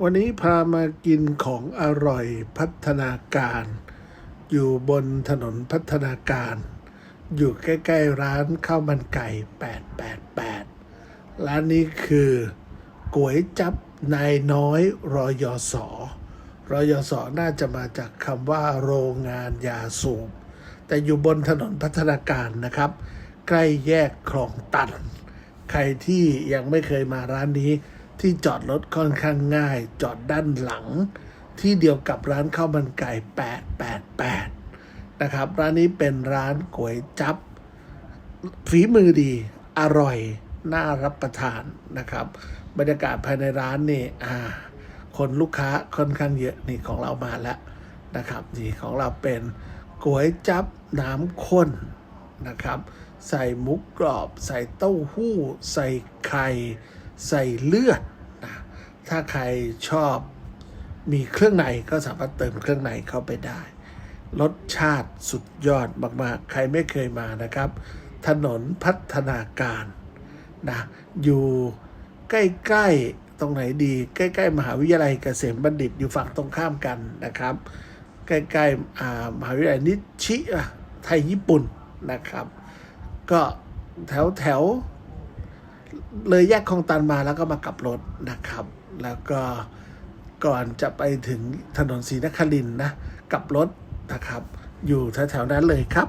วันนี้พามากินของอร่อยพัฒนาการ อยู่บนถนนพัฒนาการ อยู่ใกล้ ๆ ร้านข้าวมันไก่ 888 ร้านนี้คือก๋วยจับนายน้อยรอยอสอรอยอสอน่าจะมาจากคำว่าโรงงานยาสูบ แต่อยู่บนถนนพัฒนาการนะครับ ใกล้แยกคลองตัน ใครที่ยังไม่เคยมาร้านนี้ ที่จอดรถค่อนข้างง่าย จอดด้านหลัง ที่เดียวกับร้านข้าวมันไก่ 888 นะครับ ร้านนี้เป็นร้านก๋วยจับฝีมือดี อร่อย น่ารับประทานนะครับ บรรยากาศภายในร้านนี่อ่า คนลูกค้าค่อนข้างเยอะนี่ของเรามาแล้วนะครับนี่ของเราเป็นก๋วยจับน้ำข้นนะครับ ใส่หมุกกรอบ ใส่เต้าหู้ ใส่ไข่ ใส่เลือด ถ้าใครชอบมีเครื่องในก็สามารถเติมเครื่องในเข้าไปได้ รสชาติสุดยอดมาก ๆ ใครไม่เคยมานะครับ ถนนพัฒนาการนะอยู่ใกล้ ๆ ตรงไหนดี ใกล้ ๆ มหาวิทยาลัยเกษมบัณฑิตอยู่ฝั่งตรงข้ามกันนะครับ ใกล้ๆมหาวิทยาลัยนิชิไทยญี่ปุ่นนะครับ ก็แถวแถวๆเลยแยกคลองตันมาแล้วก็มากลับรถนะครับ แล้วก็ก่อนจะไปถึงถนนศรีนครินนะกลับรถนะครับ อยู่แถวๆนั้นเลยครับ